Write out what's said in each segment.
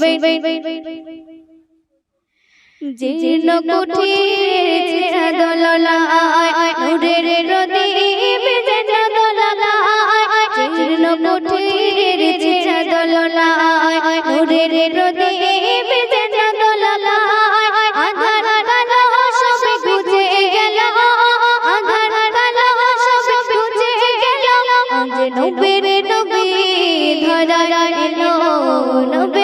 শুনবে জীর্ণ কুঠির ছেঁড়া নূরের প্রদীপ যেন দোলনায় জীর্ণ কুঠির ছেঁড়া দোলনায় নূরের প্রদীপ যেন দোলনায় আধার কালো সব বুঝে গেল আধার কালো সব বুঝে গেল। আজ নবীর নবী ধরা এলো নবী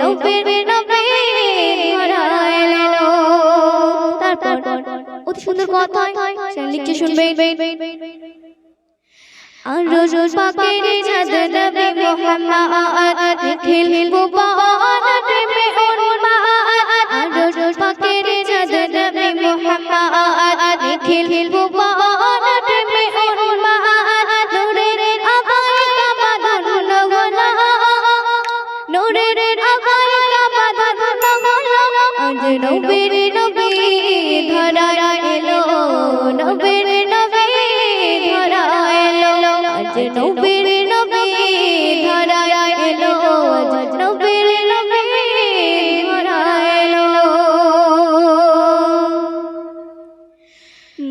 নবীর নবী ধরা এলো তারপর অতি সুন্দর কথা সে লিখছে শুনবে আর রোজ পাকের চাঁদ নবী মোহাম্মদ খিল মুবারক প্রেমে উন্মাদ আর রোজ পাকের চাঁদ নবী মোহাম্মদ খিল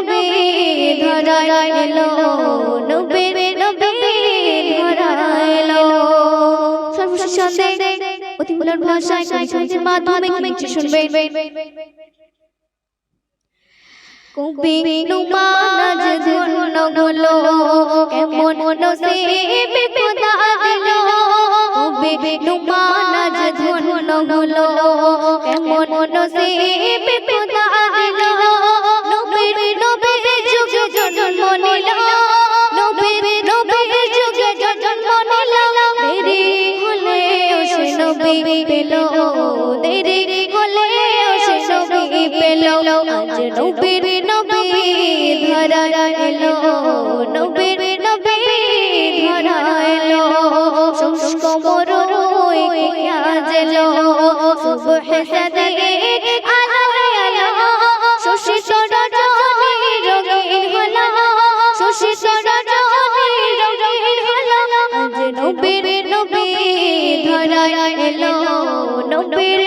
নবী ধরা এলো নবীর নবী ধরা এলো সর্বশেষ অতি মূল্যর ভাষায় কবি সঙ্গীতের মাধ্যমে কি লিখছে শুনবে। কবি নুমানাজ ধন্য হলো কেমন নসিবে খোদা দিল কবি নুমানাজ ধন্য হলো কেমন নসিবে খোদা পেল, আজ নবীর নবী ধরা এলো, নবীর নবী ধরা এলো। শুষ্ক মরুই আজ এলো সুবহ সাদিক আলো। আলো আজ নবীর নবী ধরা এলো, নবীর